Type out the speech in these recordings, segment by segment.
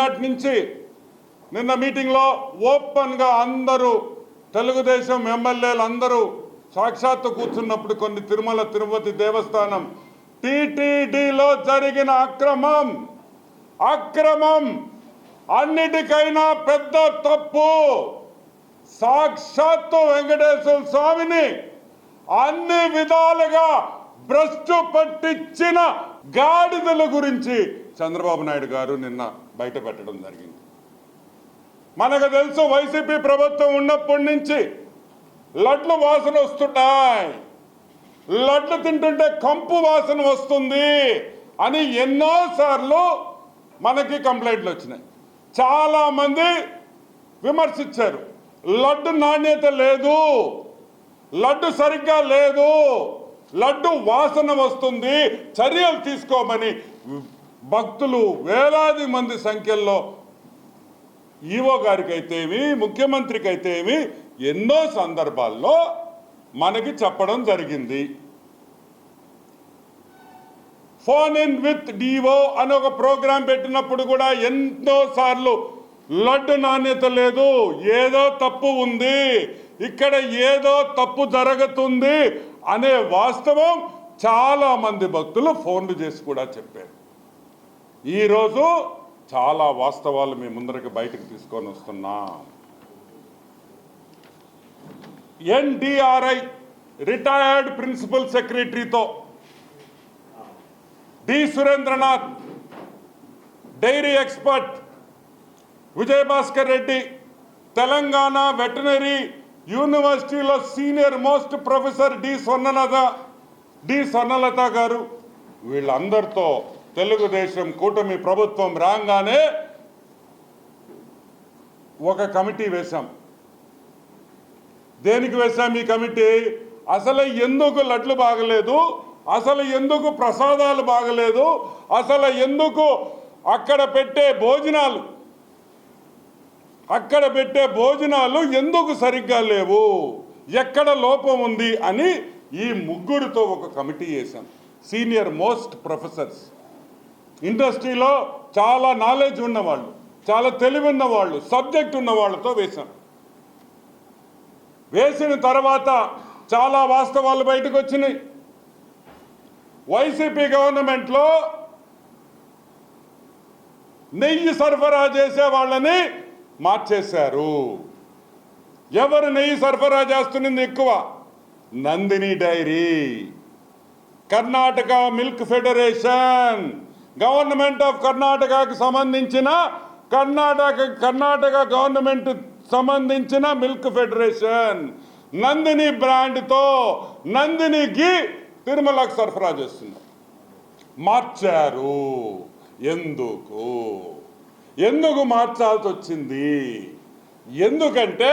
నిన్నటి నుంచి నిన్న మీటింగ్లో ఓపెన్గా అందరూ తెలుగుదేశం ఎమ్మెల్యేలు అందరూ సాక్షాత్తు కూర్చున్నప్పుడు కొన్ని తిరుమల తిరుపతి దేవస్థానం టీటీడీలో జరిగిన అక్రమం. అక్రమం. అన్నిటికైనా పెద్ద తప్పు. సాక్షాత్తు వెంకటేశ్వర స్వామిని అన్ని విధాలుగా భ్రష్టు పట్టించిన గాడిదల గురించి చంద్రబాబు నాయుడు గారు నిన్న బయట పెట్టడం జరిగింది. మనకు తెలుసు వైసీపీ ప్రభుత్వం ఉన్నప్పటి నుంచి లడ్లు వాసన వస్తున్నాయి లడ్లు తింటుంటే కంపు వాసన వస్తుంది అని ఎన్నోసార్లు మనకి కంప్లైంట్లు వచ్చినాయి. చాలా మంది విమర్శించారు. లడ్డు నాణ్యత లేదు. లడ్డు సరిగ్గా లేదు. లడ్డు వాసన వస్తుంది. చర్యలు తీసుకోమని భక్తులు వేలాది మంది సంఖ్యలో ఈవో గారికి అయితేమి ముఖ్యమంత్రికి అయితేమి ఎన్నో సందర్భాల్లో మనకి చెప్పడం జరిగింది. ఫోన్ ఇన్ విత్ డివో అని ఒక ప్రోగ్రాం పెట్టినప్పుడు కూడా ఎన్నో సార్లు లడ్డు నాణ్యత లేదు ఏదో తప్పు ఉంది ఇక్కడ ఏదో తప్పు జరుగుతుంది అనే వాస్తవం చాలా మంది భక్తులు ఫోన్లు చేసి కూడా చెప్పారు. ఈరోజు చాలా వాస్తవాలు మీ ముందరికి బయటకు తీసుకొని వస్తున్నాం. NDRI retired principal సెక్రటరీతో D Surendranath dairy expert Vijayabhaskar Reddy Telangana veterinary యూనివర్సిటీలో senior most professor D Swarnalatha D Swarnalatha garu వీళ్ళందరితో తెలుగుదేశం కూటమి ప్రభుత్వం రాగానే ఒక కమిటీ వేశాం. దేనికి వేశాం ఈ కమిటీ? అసలు ఎందుకు లడ్లు బాగలేదు? అసలు ఎందుకు ప్రసాదాలు బాగలేదు? అసలు ఎందుకు అక్కడ పెట్టే భోజనాలు? అక్కడ పెట్టే భోజనాలు ఎందుకు సరిగ్గా లేవు? ఎక్కడ లోపం ఉంది అని ఈ ముగ్గురితో ఒక కమిటీ వేశాం. Senior most professors. ఇండస్ట్రీలో చాలా నాలెడ్జ్ ఉన్నవాళ్ళు చాలా తెలివి ఉన్న వాళ్ళు సబ్జెక్ట్ ఉన్న వాళ్ళతో వేశాం. వేసిన తర్వాత చాలా వాస్తవాలు బయటకు వచ్చినాయి. వైసీపీ గవర్నమెంట్లో నెయ్యి సరఫరా చేసే వాళ్ళని మార్చేశారు. ఎవరు నెయ్యి సరఫరా చేస్తున్నది ఎక్కువ? Nandini dairy. Karnataka milk federation. Government of కర్ణాటకకు సంబంధించిన కర్ణాటక కర్ణాటక గవర్నమెంట్ సంబంధించిన మిల్క్ ఫెడరేషన్ నందిని బ్రాండ్తో నందినికి తిరుమలకు సరఫరా చేస్తున్నారు మార్చారు. ఎందుకు? ఎందుకు మార్చాల్సి వచ్చింది? ఎందుకంటే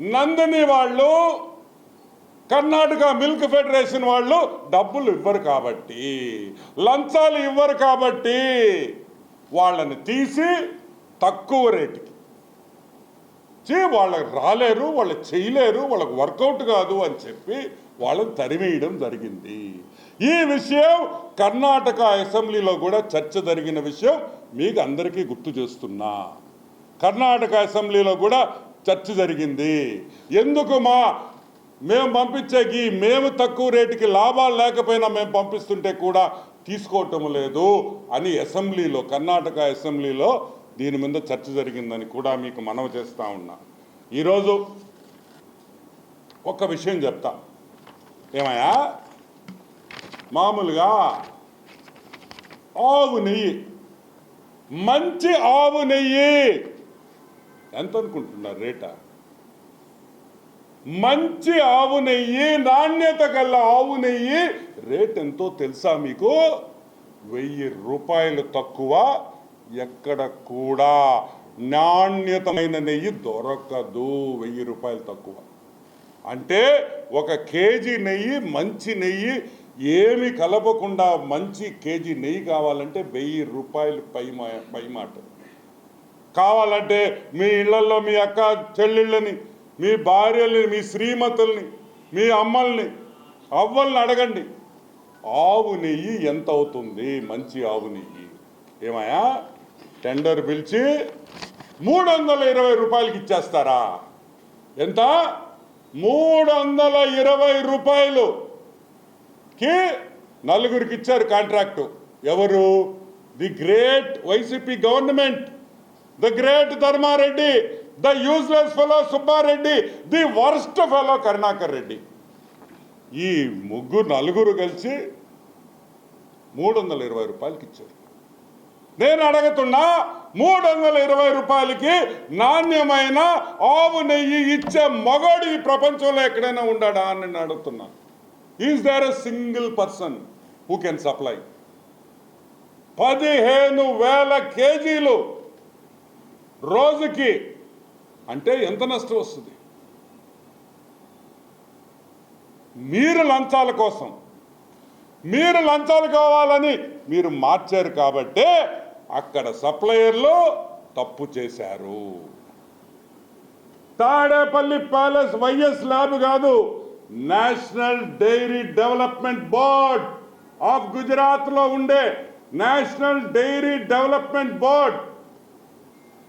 నందిని వాళ్ళు కర్ణాటక మిల్క్ ఫెడరేషన్ వాళ్ళు డబ్బులు ఇవ్వరు కాబట్టి లంచాలు ఇవ్వరు కాబట్టి వాళ్ళని తీసి తక్కువ రేటుకి. చే వాళ్ళకి రాలేరు వాళ్ళు చేయలేరు వాళ్ళకి వర్కౌట్ కాదు అని చెప్పి వాళ్ళని తరిమేయడం జరిగింది. ఈ విషయం కర్ణాటక అసెంబ్లీలో కూడా చర్చ జరిగిన విషయం మీకు అందరికీ గుర్తు చేస్తున్నా. కర్ణాటక అసెంబ్లీలో కూడా చర్చ జరిగింది. ఎందుకు మా మేము పంపించేకి మేము తక్కువ రేటుకి లాభాలు లేకపోయినా మేము పంపిస్తుంటే కూడా తీసుకోవటం లేదు అని అసెంబ్లీలో కర్ణాటక అసెంబ్లీలో దీని మీద చర్చ జరిగిందని కూడా మీకు మనవి చేస్తూ ఉన్నా. ఈరోజు ఒక విషయం చెప్తా. ఏమయ్యా? మామూలుగా ఆవు నెయ్యి మంచి ఆవు నెయ్యి. ఎంత అనుకుంటున్నారు రేటా? మంచి ఆవు నెయ్యి నాణ్యత గల ఆవు నెయ్యి. రేట్ ఎంతో తెలుసా మీకు? వెయ్యి రూపాయలు తక్కువ ఎక్కడ కూడా నాణ్యతమైన నెయ్యి దొరకదు. వెయ్యి రూపాయలు తక్కువ. అంటే ఒక కేజీ నెయ్యి మంచి నెయ్యి ఏమి కలపకుండా మంచి కేజీ నెయ్యి కావాలంటే వెయ్యి రూపాయలు పై మా పై మాట కావాలంటే మీ ఇళ్ళలో మీ అక్క చెల్లెళ్ళని మీ భార్యల్ని మీ శ్రీమతుల్ని మీ అమ్మల్ని అవ్వల్ని అడగండి. ఆవు నెయ్యి ఎంత అవుతుంది? మంచి ఆవు నెయ్యి. ఏమయ్యా? టెండర్ పిలిచి మూడు వందల ఇరవై రూపాయలకి ఇచ్చేస్తారా? ఎంత? మూడు వందల ఇరవై రూపాయలుకి నలుగురికి ఇచ్చారు కాంట్రాక్టు. ఎవరు? The great YCP government. The great Dharma Reddy. The useless fellow Subba Reddy the worst fellow Karunakar Reddy ఈ ముగ్గురు నలుగురు కలిసి మూడు వందల ఇరవై రూపాయలకి ఇచ్చారు నేను అడుగుతున్నా మూడు వందల ఇరవై రూపాయలకి నాణ్యమైన ఆవు నెయ్యి ఇచ్చే మగోడు ఈ ప్రపంచంలో ఎక్కడైనా ఉండాడా అని నేను అడుగుతున్నా. Is there a single person who can supply పదిహేను వేల కేజీలు రోజుకి అంటే ఎంత నష్టం వస్తుంది? మీరు లంచాల కోసం మీరు లంచాలు కావాలని మీరు మార్చారు కాబట్టే అక్కడ సప్లయర్లు తప్పు చేశారు. తాడేపల్లి ప్యాలెస్ వైఎస్ ల్యాబ్ కాదు national dairy development board of గుజరాత్లో ఉండే national dairy development board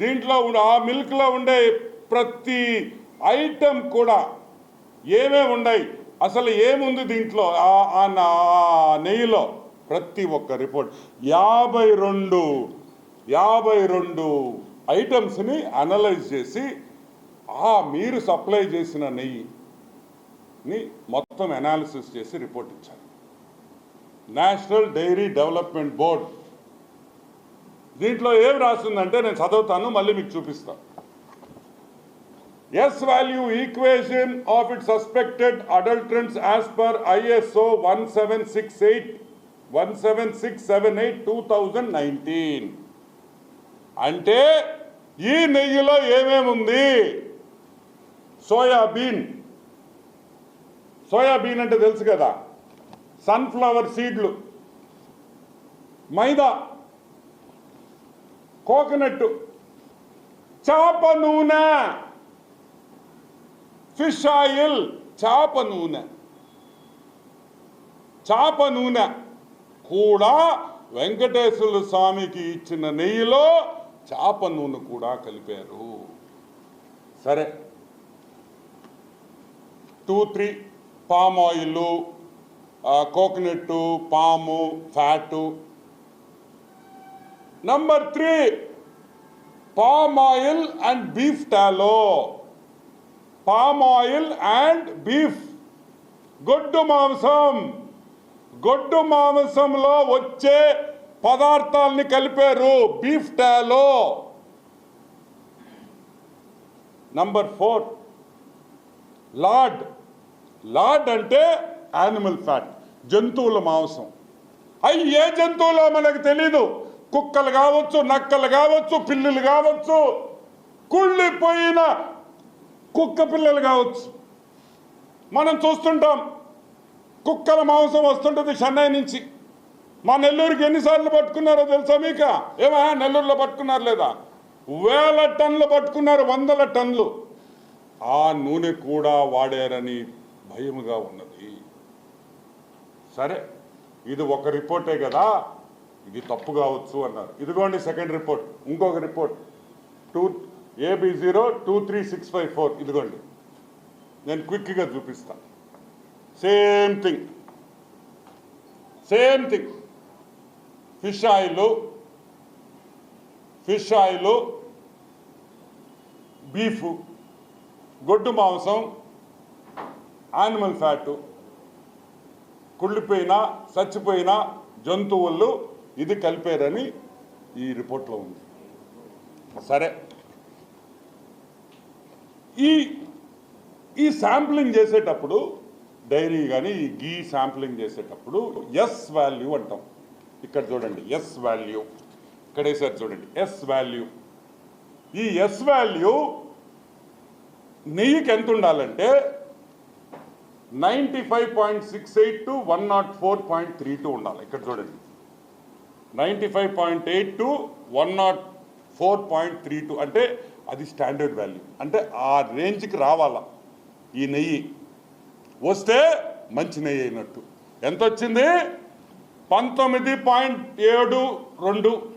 దీంట్లో ఆ మిల్క్లో ఉండే ప్రతి ఐటెం కూడా ఏమేమి ఉన్నాయి? అసలు ఏముంది దీంట్లో? ఆ- నా- నెయ్యిలో ప్రతి ఒక్క రిపోర్ట్. యాభై రెండు యాభై రెండు ఐటమ్స్ని అనలైజ్ చేసి ఆ మీరు సప్లై చేసిన నెయ్యిని మొత్తం అనాలిసిస్ చేసి రిపోర్ట్ ఇచ్చారు. నేషనల్ డైరీ డెవలప్మెంట్ బోర్డ్ దీంట్లో ఏం రాస్తుందంటే నేను చదువుతాను మళ్ళీ మీకు చూపిస్తాను S value equation of it suspected adulterants as per ISO one seven six eight one seven six seven eight two thousand nineteen అంటే ఈ నెయ్యిలో ఏమేముంది సోయాబీన్. సోయాబీన్ అంటే తెలుసు కదా? సన్ఫ్లవర్ సీడ్లు. మైదా. కోకోనట్ చేప నూనె ఫిష్ ఆయిల్ చేప నూనె. చేప నూనె కూడా వెంకటేశ్వర స్వామికి ఇచ్చిన నెయ్యిలో చేప నూనె కూడా కలిపారు. సరే. Two three palm oil coconut palm fat number three palm oil and beef tallow palm oil and beef గొడ్డు మాంసం. గొడ్డు మాంసంలో వచ్చే పదార్థాలని కలిపారు beef tallow number four lard lard అంటే యానిమల్ ఫ్యాట్ జంతువుల మాంసం. అవి ఏ జంతువులో మనకు తెలీదు. కుక్కలు కావచ్చు నక్కలు కావచ్చు పిల్లులు కావచ్చు కుళ్ళిపోయిన కుక్క పిల్లలు కావచ్చు. మనం చూస్తుంటాం కుక్కల మాంసం వస్తుంటుంది చెన్నై నుంచి. మా నెల్లూరుకి ఎన్నిసార్లు పట్టుకున్నారో తెలుసా మీక? ఏమా నెల్లూరులో పట్టుకున్నారు లేదా? వేల టన్నులు పట్టుకున్నారు వందల టన్నులు. ఆ నూనె కూడా వాడారని భయముగా ఉన్నది. సరే ఇది ఒక రిపోర్టే కదా? ఇది తప్పు కావచ్చు అన్నారు. ఇదిగోండి సెకండ్ రిపోర్ట్ ఇంకొక report two AB zero two three six five four ఇదిగోండి. నేను క్విక్గా చూపిస్తాను same thing same thing fish oil fish oil beef గొడ్డు మాంసం యానిమల్ ఫ్యాటు కుళ్ళిపోయిన చచ్చిపోయిన జంతువులు ఇది కలిపారని ఈ రిపోర్ట్లో ఉంది. సరే. ఈ ఈ శాంప్లింగ్ చేసేటప్పుడు డైరీ కానీ ఈ గీ శాంప్లింగ్ చేసేటప్పుడు ఎస్ వాల్యూ అంటాం. ఇక్కడ చూడండి ఎస్ వాల్యూ. ఇక్కడేసారి చూడండి ఎస్ వాల్యూ. ఈ ఎస్ వాల్యూ నెయ్యికి ఎంత ఉండాలంటే ninety five point six eight to one not four point three two ఉండాలి. ఇక్కడ చూడండి. Ninety five point eight to one not four point three two అంటే అది స్టాండర్డ్ వాల్యూ. అంటే ఆ రేంజ్కి రావాలా ఈ నెయ్యి? వస్తే మంచి నెయ్యి అయినట్టు. ఎంత వచ్చింది పంతొమ్మిది పాయింట్ ఏడు రెండు.